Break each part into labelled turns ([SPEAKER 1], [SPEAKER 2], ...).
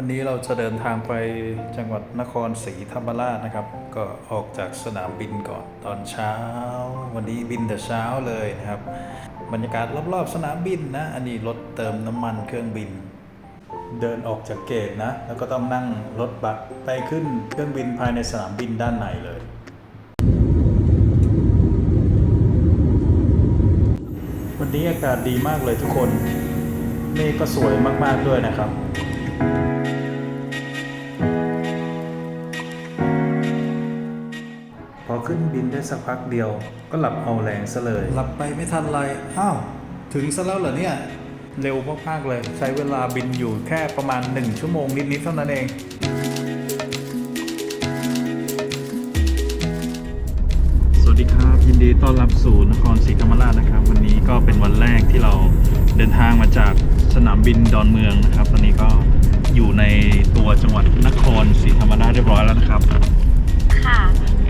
[SPEAKER 1] วันนี้เราจะเดินทางไปจังหวัดนครศรีธรรมราชนะครับ ก็ออกจากสนามบินก่อนตอนเช้า วันนี้บินแต่เช้าเลยนะครับ บรรยากาศรอบๆสนามบินนะ อันนี้รถเติมน้ำมันเครื่องบิน เดินออกจากเกตนะ แล้วก็ต้องนั่งรถบัสไปขึ้นเครื่องบินภายในสนามบินด้านในเลยวันนี้อากาศดีมากเลยทุกคน เมฆก็สวยมากๆด้วยนะครับ พอขึ้นบินได้สักพักเดียว ก็หลับเอาแรงซะเลย หลับไปไม่ทันไรอ้าว ถึงซะแล้วเหรอเนี่ย เร็วมากๆเลย ใช้เวลาบินอยู่แค่ประมาณ 1 ชั่วโมงนิดๆเท่านั้นเองสวัสดีครับยินดีต้อนรับสู่นครศรีธรรมราชนะครับ วันนี้ก็เป็นวันแรกที่เราเดินทางมาจากสนามบินดอนเมืองนะครับ ตอนนี้ก็อยู่ในตัวจังหวัดนครศรีธรรมราชเรียบร้อยแล้วนะครับ
[SPEAKER 2] ค่ะ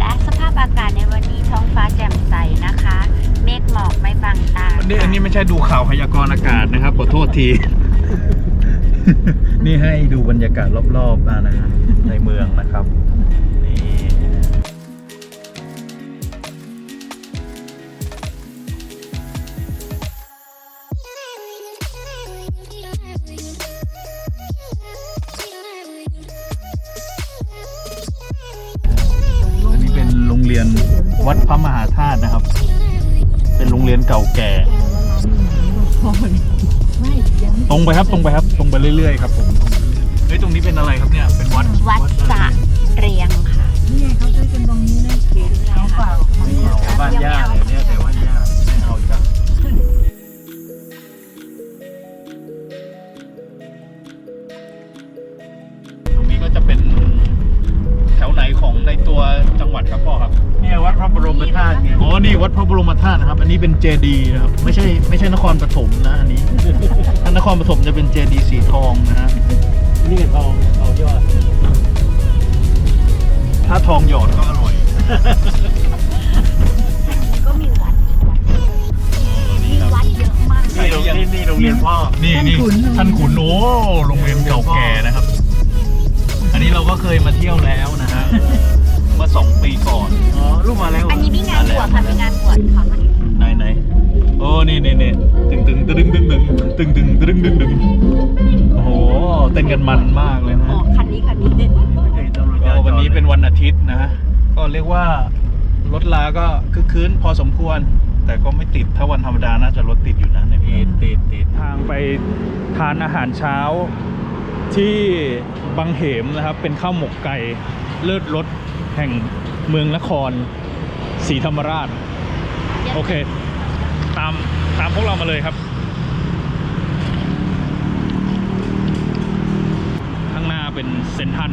[SPEAKER 2] และสภาพอากาศในวันนี้ท้องฟ้าแจ่มใสนะคะ เมฆหมอกไม่บังตา
[SPEAKER 1] อันนี้อันนี้ไม่ใช่ดูข่าวพยากรณ์อากาศนะครับขอโทษที นี่ให้ดูบรรยากาศรอบๆมานะฮะในเมืองนะครับ วัดพระมหาธาตุนะครับ เป็นโรงเรียนเก่าแก่ ตรงไปครับตรงไปครับ ตรงไปเรื่อยๆครับผมเฮ้ยตรงนี้เป็นอะไรครับเนี่ยเป็นวัด
[SPEAKER 2] วัดสระเรียงค่ะ
[SPEAKER 3] นี่ไงเขาซื้อกันตรงนี้นะเก๋เขาเปล่า
[SPEAKER 1] ไม่เอาบ้านย่าเลยเนี่ยแต่ว่าย่าไม่เอาจ้ะตรงนี้ก็จะเป็น แถวไหนของในตัวจังหวัดครับพ่อครับ
[SPEAKER 4] เนี่ยวัดพระบรมธาตุไง
[SPEAKER 1] อ๋อ นี่วัดพระบรมธาตุนะครับ อันนี้เป็นเจดีย์นะครับ ไม่ใช่ไม่ใช่นครปฐมนะอันนี้ ถ้านครปฐมจะเป็นเจดีย์สีทองนะฮะ
[SPEAKER 4] นี่ทองทองยอด
[SPEAKER 1] ถ้าทองหยอดก็อร่อย
[SPEAKER 2] ก็มีวัดมีวัดเยอะมาก
[SPEAKER 4] นี่โรงนี่นี่โรงเรียนพ่อ
[SPEAKER 1] นี่นี่ท่านขุนโอ้โรงเรียนเก่าแก่นะครับ อันนี้เราก็เคยมาเที่ยวแล้วนะฮะเมื่อสองปีก่อน
[SPEAKER 4] อ๋อลูกมาแล้ว
[SPEAKER 2] อันนี้มีงานบวชค่ะมีงานบวชค่ะ
[SPEAKER 1] ไหนไหนโอ้นี่นี่นี่ตึงตึงตึงตึงตึงตึงตึงตึงตึงตึงโอ้โหเต้นกันมันมากเลยนะ
[SPEAKER 2] อ๋อคันนี้คันนี้
[SPEAKER 1] ก็วันนี้เป็นวันอาทิตย์นะก็เรียกว่ารถลาก็คึกคืนพอสมควร แต่ก็ไม่ติดถ้าวันธรรมดาน่าจะรถติดอยู่นะในพีติดติดทางไปทานอาหารเช้า ที่บางเหมนะครับ เป็นข้าวหมกไก่เลิศรสแห่งเมืองนครศรีธรรมราช โอเค ตามตามพวกเรามาเลยครับ ข้างหน้าเป็นเซนทรัน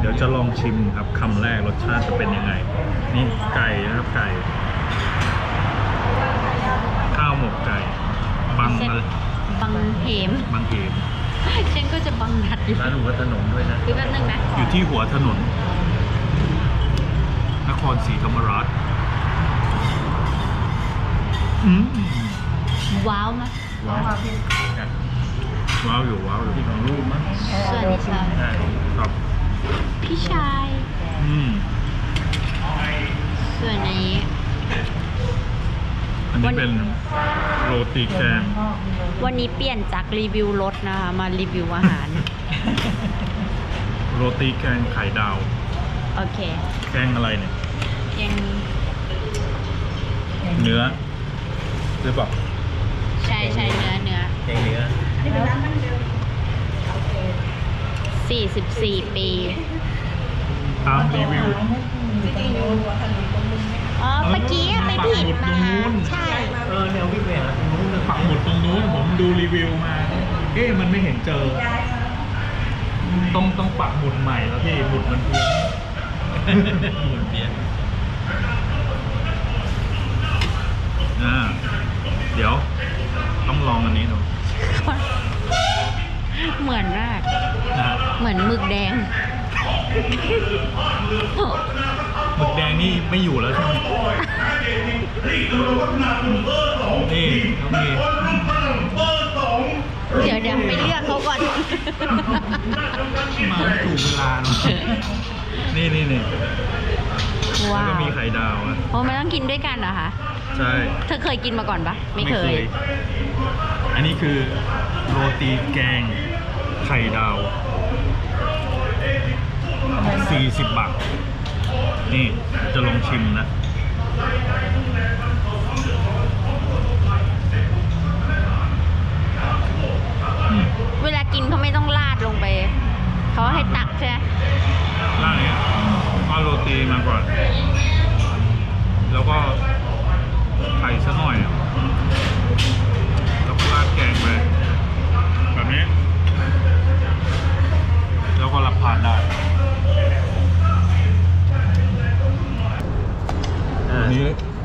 [SPEAKER 1] เดี๋ยวจะลองชิมครับคำแรกรสชาติจะเป็นยังไง นี่ไก่นะครับไก่ ข้าวหมกไก่ บังอะไร
[SPEAKER 2] บังเหม
[SPEAKER 1] บังเหม
[SPEAKER 2] ฉันก็จะ บังนัดอยู่
[SPEAKER 4] ร้านหัวถนนด้วยนะ
[SPEAKER 2] คือแป๊บนึงนะ
[SPEAKER 1] อยู่ที่หัวถนน นครศรีธรรมราชอืม
[SPEAKER 2] ว้าวมาก
[SPEAKER 1] ว้าวว้าวอยู่ว้าวอยู่ที่ของรูปมั้ง
[SPEAKER 2] ส่วนนี้ค่ะ
[SPEAKER 1] ใช่ครับ
[SPEAKER 2] พี่ชาย
[SPEAKER 1] อืม
[SPEAKER 2] ส่วนนี้
[SPEAKER 1] อั นนี้เป็นโรตีแกง
[SPEAKER 2] วันนี้เปลี่ยนจากรีวิวรถนะคะ มารีวิวอาหาร
[SPEAKER 1] โรตีแกงไข่ดาว
[SPEAKER 2] โอเค
[SPEAKER 1] แกงอะไรเนี่ย
[SPEAKER 2] ยัง
[SPEAKER 1] เนื้อหรือเปล่า
[SPEAKER 2] ใช่ใช่เนื้อเนื้อ
[SPEAKER 4] แกงเนื้อ
[SPEAKER 2] 44 ปี
[SPEAKER 1] ตามรีวิว
[SPEAKER 2] อ๋อเมื่อกี้อะไปผิดมาใช่
[SPEAKER 4] เออแนววิ่งไปหาตรงนู้นนะ
[SPEAKER 1] ปักหมุดตรงนู้นผมดูรีวิวมา เอ๊ะมันไม่เห็นเจอ ต้องต้องปักหมุดใหม่แล้วพี่หมุดมันเพี้ยน
[SPEAKER 4] หมุนเปียน
[SPEAKER 1] อ่าเดี๋ยว ต้องลองอันนี้ดู
[SPEAKER 2] เหมือนมาก
[SPEAKER 1] นะฮะ
[SPEAKER 2] เหมือนหมึกแดง
[SPEAKER 1] หมึกแดงนี่ไม่อยู่แล้วใช่ไหมนี่ต้องมี
[SPEAKER 2] เดี๋ยวเดี๋ยวไปเลือกเขาก่อน
[SPEAKER 1] มาไม่ถูกเวลาเนอะนี่นี่นี่แล้ว
[SPEAKER 2] ว้า
[SPEAKER 1] ก็
[SPEAKER 2] ว
[SPEAKER 1] มีไข่ดาวอะ
[SPEAKER 2] โอ้มันต้องกินด้วยกันเหรอคะ
[SPEAKER 1] ใช่
[SPEAKER 2] เธอเคยกินมาก่อนปะไม่เคย
[SPEAKER 1] อันนี้คือโรตีแกงไข่ดาว 40 บาท นี่จะลองชิมนะ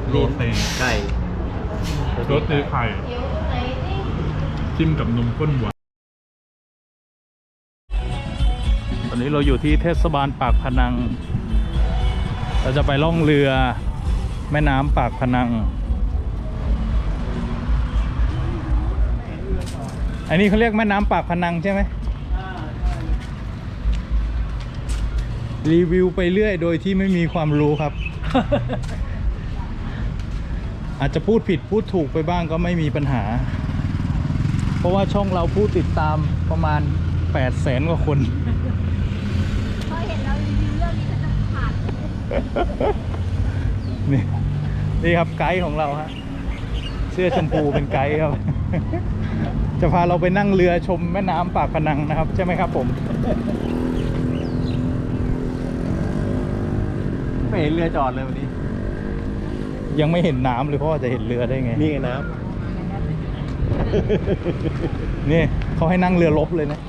[SPEAKER 1] โรตีไก่โรตี
[SPEAKER 4] ไข่
[SPEAKER 1] จิ้มกับนมข้นหวาน ตอนนี้เราอยู่ที่เทศบาลปากพนัง เราจะไปล่องเรือแม่น้ำปากพนัง อันนี้เขาเรียกแม่น้ำปากพนังใช่ไหมรีวิวไปเรื่อยโดยที่ไม่มีความรู้ครับ อาจจะพูดผิดพูดถูกไปบ้างก็ไม่มีปัญหา เพราะว่าช่องเราผู้ติดตามประมาณ8แสนกว่าคน
[SPEAKER 2] เขาเห็นเรารีวิวเรื่องนี้จะผ่าน
[SPEAKER 1] นี่นี่ครับไกด์ของเราฮะเสื้อชมพูเป็นไกด์ครับ จะพาเราไปนั่งเรือชมแม่น้ำปากพนังนะครับ ใช่ไหมครับผม
[SPEAKER 4] ไม่เห็นเรือจอดเลยวันนี้
[SPEAKER 1] ยังไม่เห็นน้ำเลยเพราะว่าจะเห็นเรือได้ไง
[SPEAKER 4] นี่ไงน้
[SPEAKER 1] นี่เขาให้นั่งเรือลบเลยนะ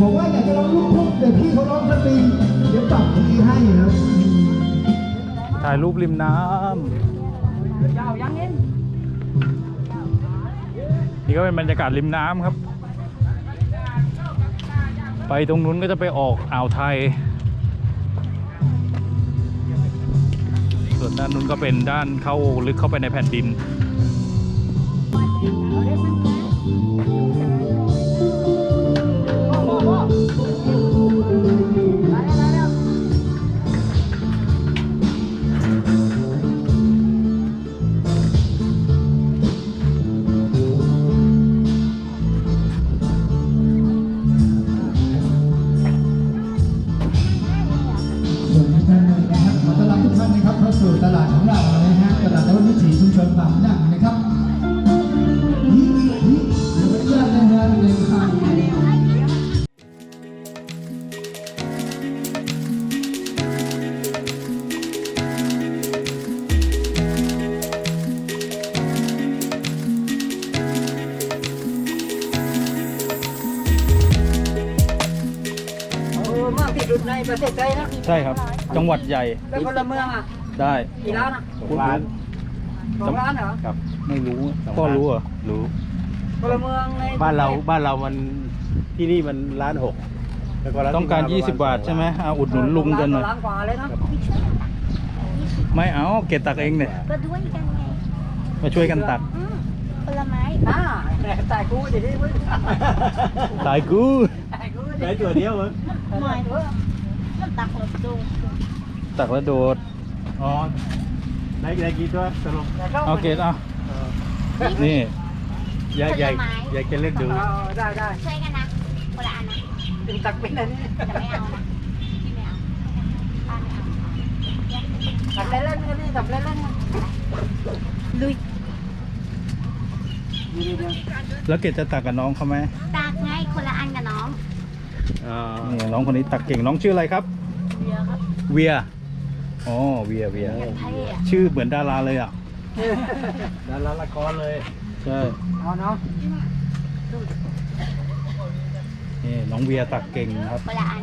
[SPEAKER 5] บอกว่าอยากจะร้องลูกทุ่งเดี๋ยวพี่เขาร้องสตริงเดี๋ยวปรับคีย์ให้ครับ
[SPEAKER 1] ถ่ายรูปริมน้ำนี่ก็เป็นบรรยากาศริมน้ำครับ ไปตรงนู้นก็จะไปออกอ่าวไทย ด้านนู้นก็เป็นด้านเข้าลึกเข้าไปในแผ่นดิน ใช่ครับ จังหวัดใหญ่
[SPEAKER 3] แล้วพลเมืองอะ
[SPEAKER 1] ได้
[SPEAKER 3] กี่ล้านอะ
[SPEAKER 1] คุณ
[SPEAKER 4] ร้าน
[SPEAKER 3] สองล้านเหรอ
[SPEAKER 4] ครับ
[SPEAKER 1] ไม่รู้ก็รู้เหรอ
[SPEAKER 4] รู้
[SPEAKER 3] พลเมืองใน
[SPEAKER 4] บ้านเราบ้านเรามันที่นี่มันล้านหกแล้วก็ร้น
[SPEAKER 1] ต้องการ
[SPEAKER 4] ที่ม
[SPEAKER 1] 20 บาทใช่ไหมเอาอุดหนุนลุงกันหน่อย
[SPEAKER 3] ล้านกว่าเลยนะ
[SPEAKER 1] ไม่เอาเกตตักเองเนี่ย
[SPEAKER 2] ก็ด้วยกันไง
[SPEAKER 1] มาช่วยกันตัก
[SPEAKER 2] อืมผลไม้
[SPEAKER 3] อ่าแต่แต่กูจะดีมึง
[SPEAKER 1] ตายกู
[SPEAKER 3] แต่กู
[SPEAKER 4] ได้ตัวเดียวมั้ง
[SPEAKER 2] หน่อย มันตักหลบดู
[SPEAKER 1] ตักแล้วโดด
[SPEAKER 4] อ๋อได้ได้กี่ตัวสรุป
[SPEAKER 1] เอาเกตเอา
[SPEAKER 4] เออ
[SPEAKER 1] นี่
[SPEAKER 4] อยากอยากอยากจะเล่นดู
[SPEAKER 3] เอาได้ได้
[SPEAKER 2] ช่วยกันนะคนละอันนะ
[SPEAKER 3] เป็นตักเป็นอันนี้
[SPEAKER 2] แต่ไม่เอานะพี่ไม่เอาป้าไม่เอา
[SPEAKER 3] ตักเล่นๆกันนี่ตักเล่นๆนะ
[SPEAKER 2] ลุย
[SPEAKER 3] ดีๆนะ
[SPEAKER 1] แล้วเกตจะตักกับน้องเขาไหม
[SPEAKER 2] ตักไงคนละอันกับน้อง
[SPEAKER 4] อ๋อ
[SPEAKER 1] นี่น้องคนนี้ตักเก่งน้องชื่ออะไรครับ
[SPEAKER 2] เยอะครับ
[SPEAKER 1] เวียอ๋อเวียเวีย
[SPEAKER 2] เท่อะ
[SPEAKER 1] ชื่อเหมือนดาราเลยอะ
[SPEAKER 4] ดาราละครเลย
[SPEAKER 1] ใช่
[SPEAKER 3] เอาเนาะ
[SPEAKER 1] นี่น้องเวียตักเก่งนะครับ
[SPEAKER 2] คนละอัน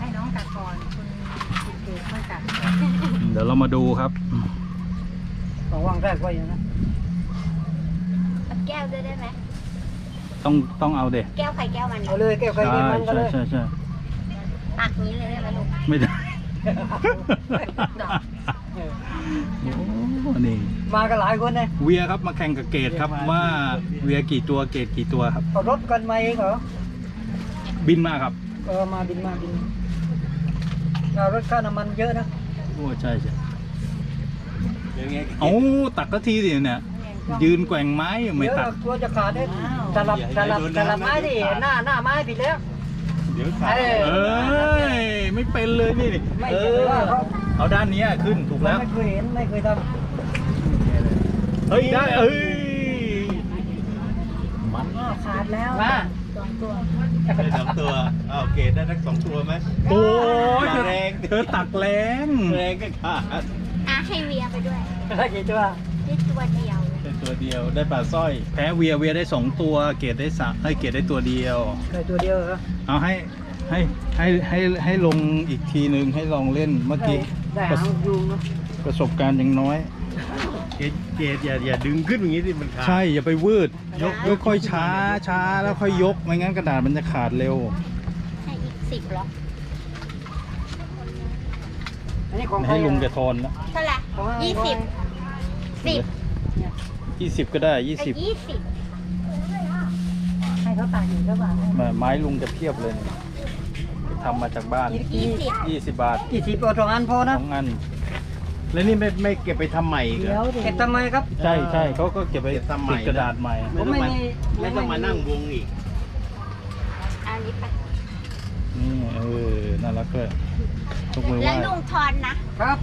[SPEAKER 3] ให้น้องตักก่อนคุณเก๋ค่อยตัก
[SPEAKER 1] เดี๋ยวเรามาดูครับ
[SPEAKER 3] ต้องวางแรกไว้อย่างนะ
[SPEAKER 2] เอาแก้วด้วยได้ไหม
[SPEAKER 1] ต้องต้องเอาเด็
[SPEAKER 2] แก้วใครแก้วมัน
[SPEAKER 3] เอาเลยแก้วใคร
[SPEAKER 1] ใช่
[SPEAKER 3] แก้วมันก็
[SPEAKER 1] ใช่
[SPEAKER 3] เลย
[SPEAKER 1] ใช่ใช่
[SPEAKER 2] ตักนี้เลยได้ไหมลูก
[SPEAKER 1] ไม่ได้ โอ้นี่
[SPEAKER 6] มากันหลายคนเลย
[SPEAKER 1] เวียครับมาแข่งกับเกตครับว่าเวียกี่ตัวเกตกี่ตัวครับ
[SPEAKER 6] เอารถกันมาเองเหรอ
[SPEAKER 1] บินมาครับ
[SPEAKER 6] เออมาบินมาบินเอารถค่าน้ำมันเยอะนะ
[SPEAKER 1] โอ้ใช่ใช่
[SPEAKER 4] เดี๋ยวไง
[SPEAKER 1] เอาตักก็ทีสิเนี่ยยืนแกว่งไม้ไม่
[SPEAKER 6] เดี๋ยว
[SPEAKER 1] ตัก
[SPEAKER 6] กลัวจะขาดได้ สลับสลับสลับไม้ดิหน้าหน้าไม้ผิดแล้ว
[SPEAKER 4] เดี๋ยวขาด
[SPEAKER 6] เออ
[SPEAKER 1] เอ้ยไม่เป็นเลยนี่
[SPEAKER 6] ไม่
[SPEAKER 1] เอ
[SPEAKER 6] เคย
[SPEAKER 1] อ
[SPEAKER 6] ว่าเขา
[SPEAKER 1] เอาด้านเนี้ยขึ้นถูกแล้ว
[SPEAKER 6] ไม่เคยเห็นไม่เคยท
[SPEAKER 1] เฮ้ยได้เอ้ย
[SPEAKER 3] อ้าวขาดแล้วำ
[SPEAKER 6] มา
[SPEAKER 3] สองตัว
[SPEAKER 4] ได้สองตัวอ้าวเกรดได้ทั้งสองตัวไหม
[SPEAKER 1] โอ้ยเธอ
[SPEAKER 4] แรง
[SPEAKER 1] เธอตักแรง
[SPEAKER 4] แรงก็ขาด
[SPEAKER 2] อะให้เวียไปด้วย
[SPEAKER 6] ได้กี่ตัว
[SPEAKER 2] ได้ตัวเดียว
[SPEAKER 4] ได้ ตัวเดียว ได้ปลาสร้อย
[SPEAKER 1] แพ้เวียเวียได้สองตัว เกตได้สามให้เกตได้ตัวเดียว
[SPEAKER 6] ได้ตัวเดียวเหรอ
[SPEAKER 1] เอาให้ให้ให้ให้ให้ลงอีกทีหนึ่งให้ลองเล่นเมื่อกี้
[SPEAKER 6] ได้
[SPEAKER 1] ประ
[SPEAKER 6] หางยุงเนอะ
[SPEAKER 1] ประสบการณ์ยังน้อย
[SPEAKER 4] เกรดเกรดอย่าอย่าดึงขึ้นอย่างนี้สิมันขาด
[SPEAKER 1] ใช่อย่าไปวืดยกยกค่อยช้าช้าแล้วค่อยยกไม่งั้นกระดาษมันจะขาดเร็ว
[SPEAKER 2] ให้อีกสิบเหรอ
[SPEAKER 6] อันนี้ของใคร
[SPEAKER 1] ให้ลุง
[SPEAKER 6] อะ
[SPEAKER 1] จะทอนแล้ว
[SPEAKER 2] เท่าไหร่
[SPEAKER 6] ของอะไร
[SPEAKER 2] ยี่สิบสิบ
[SPEAKER 1] ยี่สิบก็ได้ยี่
[SPEAKER 2] ไอ้
[SPEAKER 1] สิบ
[SPEAKER 2] ยี่สิบ
[SPEAKER 3] ให้เขาตากอยู่ก็บาทให้
[SPEAKER 1] ไม้ลุงจะเพียบเลยเนี่ยทำมาจากบ้าน
[SPEAKER 2] ยี่สิบ
[SPEAKER 1] ยี่สิบบาท
[SPEAKER 6] กี่สิบเอาสองอันพอ
[SPEAKER 1] ส
[SPEAKER 6] นะ
[SPEAKER 1] องอัน
[SPEAKER 4] แล้วนี่ไม่ไม่เก็บไปทำใหม่อีกเหร
[SPEAKER 3] เดี๋ยว
[SPEAKER 4] อ
[SPEAKER 3] ดิ
[SPEAKER 6] เก็บทำไมครับ
[SPEAKER 1] ใช่ใช่เขาก็เก็บไป
[SPEAKER 4] เก็บทำใหม่
[SPEAKER 1] ติดกระดาษใหม่
[SPEAKER 6] ผมไม่มี
[SPEAKER 4] ไม่ต้องมานั่งวงอีก
[SPEAKER 2] อันนี้ไป
[SPEAKER 1] นี่เออน่ารักเลยทุกมือไห
[SPEAKER 2] แล้ว
[SPEAKER 1] ว้
[SPEAKER 2] ลุงทอนนะครับ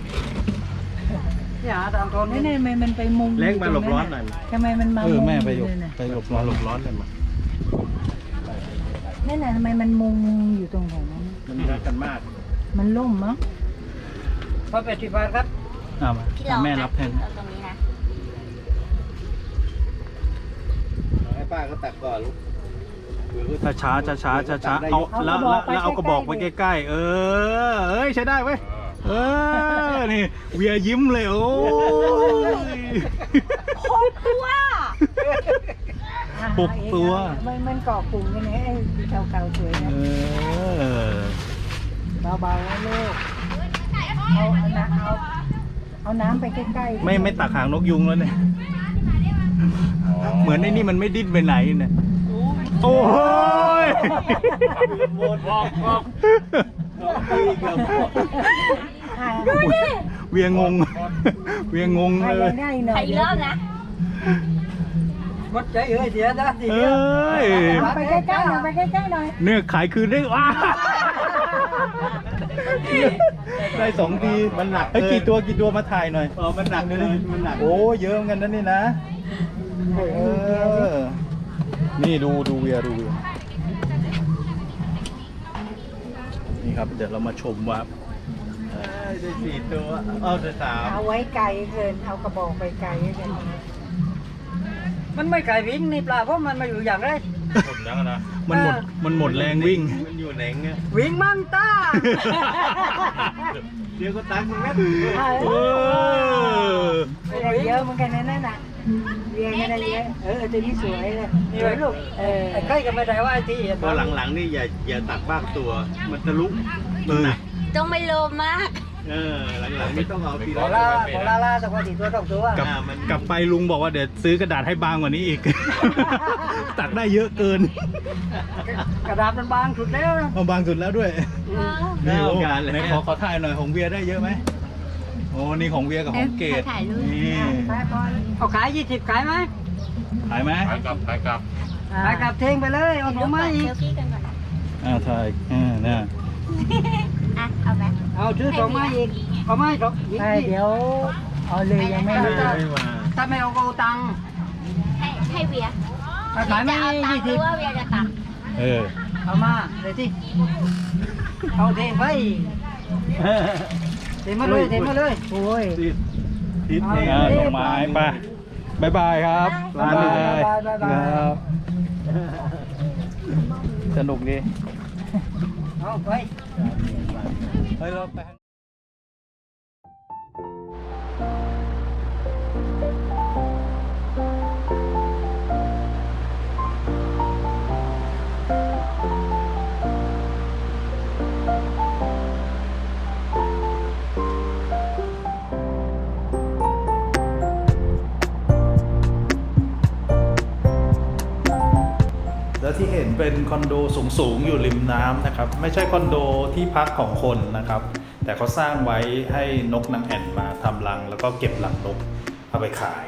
[SPEAKER 6] นี่หาตามทน
[SPEAKER 3] นี่นี่ทำไมมันไปมุง
[SPEAKER 4] เล้งมาหลบร้อนหน่อย
[SPEAKER 3] ทำไมมันมา
[SPEAKER 1] เออ
[SPEAKER 3] มุง
[SPEAKER 1] แม่ไปหลบ
[SPEAKER 3] เลยน่ะ
[SPEAKER 1] ไปหลบ
[SPEAKER 4] มา
[SPEAKER 1] ร้อน
[SPEAKER 4] หลบร้อนเลยมา
[SPEAKER 3] นั่นน่ะทำไมมันมุงอยู่ตรงแถวนั้น
[SPEAKER 4] มันรักกันมาก
[SPEAKER 3] มันล่มมั้ง
[SPEAKER 6] พอแปดสิบบาทครับ
[SPEAKER 1] อ่ามา
[SPEAKER 2] พี่ลอง
[SPEAKER 1] แม่
[SPEAKER 2] นะ
[SPEAKER 1] รับแทน
[SPEAKER 2] เอาตรงนี้นะ
[SPEAKER 4] ให้ป้าก็ตักก่อนลูก
[SPEAKER 1] ช้าช้าช้าช้าช้าช้าเอาแล้วแล้วแล้วเอากระบอกไปใกล้ๆเออเอ้ยใช้ได้เว้ย เออนี่เวียยิ้มเลยโอ้ย
[SPEAKER 2] โคตรตัว
[SPEAKER 1] หกตัว
[SPEAKER 3] มันมันเกาะกลุ่มกันไงไอ้เก่าๆสวย
[SPEAKER 1] เอ
[SPEAKER 3] นะ
[SPEAKER 1] อ
[SPEAKER 3] เบาๆนะลูกเอาเอาน้ำเอาเอาน้ำไปใกล้ๆ
[SPEAKER 1] ไม่ไม่ตักหางนกยุงแล้วเนี่ยเหมือนไอ้นี่มันไม่ดิ้นไปไหนเนี่ยโอ้ย
[SPEAKER 4] หมดบอกบอกอีกแล้ ว
[SPEAKER 3] อ่า
[SPEAKER 1] เวียงง เวียงง
[SPEAKER 3] ให้
[SPEAKER 1] เล
[SPEAKER 3] ยั
[SPEAKER 1] ย
[SPEAKER 3] งได้หน่อ
[SPEAKER 2] ใส่
[SPEAKER 3] ย
[SPEAKER 2] อีกรอบนะ
[SPEAKER 6] หมดใจเอ้ยเสียนะที
[SPEAKER 1] เอ
[SPEAKER 6] เดียว้
[SPEAKER 1] ย
[SPEAKER 3] เอาไปใกล้ๆหน่อยไปใกล้ๆหน่อย
[SPEAKER 1] เนี่ยขายคืนได้ว้าได้สองที
[SPEAKER 4] มันหนัก
[SPEAKER 1] ไอ้ย
[SPEAKER 4] เกิน
[SPEAKER 1] กี่ตัวกี่ตัวมาถ่ายหน่อย
[SPEAKER 4] เออมันหนักเลยมันหนัก
[SPEAKER 1] โอ้เยอะเหมือนกันนะนี่นะเออนี่ดูดูเวียดูเวียนี่ครับเดี๋ยวเรามาชมว่า
[SPEAKER 4] เอ้ย ได้สี่ตัวเอาได้สาม
[SPEAKER 3] เอาไว้ไกลเกิน เอากระบอกไปไกลเกิน
[SPEAKER 6] มันไม่ไก่วิ่งนี่ปลาเพราะมันมาอยู่อย่างไร
[SPEAKER 4] ผมแล้วนะ
[SPEAKER 1] มันหมดมันหมดแรงวิ่ง
[SPEAKER 4] มันอยู่ไหนเงี้ย
[SPEAKER 6] วิ่งมั่งต้า
[SPEAKER 4] เดี๋ยวก็ตักแม่
[SPEAKER 1] เออ
[SPEAKER 3] อะไรเยอะเหมือนกันนะนั่นน่ะเรียงกันได้เยอะเออตัวนี้สวยเลย
[SPEAKER 6] นี่ไว้ลูก
[SPEAKER 3] เออ
[SPEAKER 6] ไอ้ใกล้ก็ไม่ได้ว่าไอ้ที่
[SPEAKER 4] พอหลังๆนี่อย่าอย่าตักบ้างตัว มันทะลุมันหนัก
[SPEAKER 2] ต้องไม่โลภมาก
[SPEAKER 4] เออหลังๆไม่ต้องเอาที
[SPEAKER 6] ขอ
[SPEAKER 4] ละ
[SPEAKER 6] ลาขอลาลาสักวันสี่ตัวสองตัว
[SPEAKER 1] กลับ
[SPEAKER 4] อ่ามัน
[SPEAKER 1] กลับไปลุงบอกว่าเดี๋ยวซื้อกระดาษให้บางกว่านี้อีก ตักได้เยอะเกิน
[SPEAKER 6] กระดาษมันบางสุดแล้วนะ
[SPEAKER 1] เอาบางสุดแล้วด้วย
[SPEAKER 4] น่า
[SPEAKER 1] นี่
[SPEAKER 4] เอา
[SPEAKER 1] โอ้
[SPEAKER 4] การเลย
[SPEAKER 1] ไหนขอขอถ่ายหน่อยของเวียได้เยอะไหมโอ้นี่ของเวียกับของเกด
[SPEAKER 2] ถ่ายรูป
[SPEAKER 1] นี่
[SPEAKER 6] เอาขายยี่สิบขายไหม
[SPEAKER 1] ขายไหม
[SPEAKER 6] ขายกลับเทงไปเลยเอาถุงมาอีก
[SPEAKER 2] เซลฟี่กันก่อนนะ
[SPEAKER 1] อ่าถ่ายอ่าเนี่ย
[SPEAKER 2] อะ เอาไหม
[SPEAKER 6] เอาซื้อสองไม้อีกเอาไม้สอง
[SPEAKER 3] ใช่เดี๋ยวเอาเลยยังไม่มา
[SPEAKER 4] ไม่มา
[SPEAKER 6] ถ้าไม่เอาก็เอาตังค์
[SPEAKER 2] ให้ให้เวีย
[SPEAKER 6] ถ้าขายไม่
[SPEAKER 2] จะเอาตัง
[SPEAKER 6] ยี่
[SPEAKER 2] ค์ห
[SPEAKER 6] สิ
[SPEAKER 2] รื
[SPEAKER 6] บ
[SPEAKER 2] อว่าเวียจะตังค์
[SPEAKER 1] เออ
[SPEAKER 6] เอามาเลยที่เอาเทไปเทมาเลยเทมาเลย
[SPEAKER 3] โอ้ย
[SPEAKER 4] ทิศทิศ
[SPEAKER 6] เอา
[SPEAKER 4] เอง
[SPEAKER 1] อ่าดอกไม้ไปบายบายครับ
[SPEAKER 6] บ๊ายบายบ๊ายบายบ๊ายบาย
[SPEAKER 1] ครับสนุกดี
[SPEAKER 6] เอาไป
[SPEAKER 1] เฮ้ยเราไป เป็นคอนโดสูงๆ อยู่ริมน้ำนะครับ ไม่ใช่คอนโดที่พักของคนนะครับ แต่เขาสร้างไว้ให้นกนางแอ่นมาทำรัง แล้วก็เก็บรังนกเอาไปขาย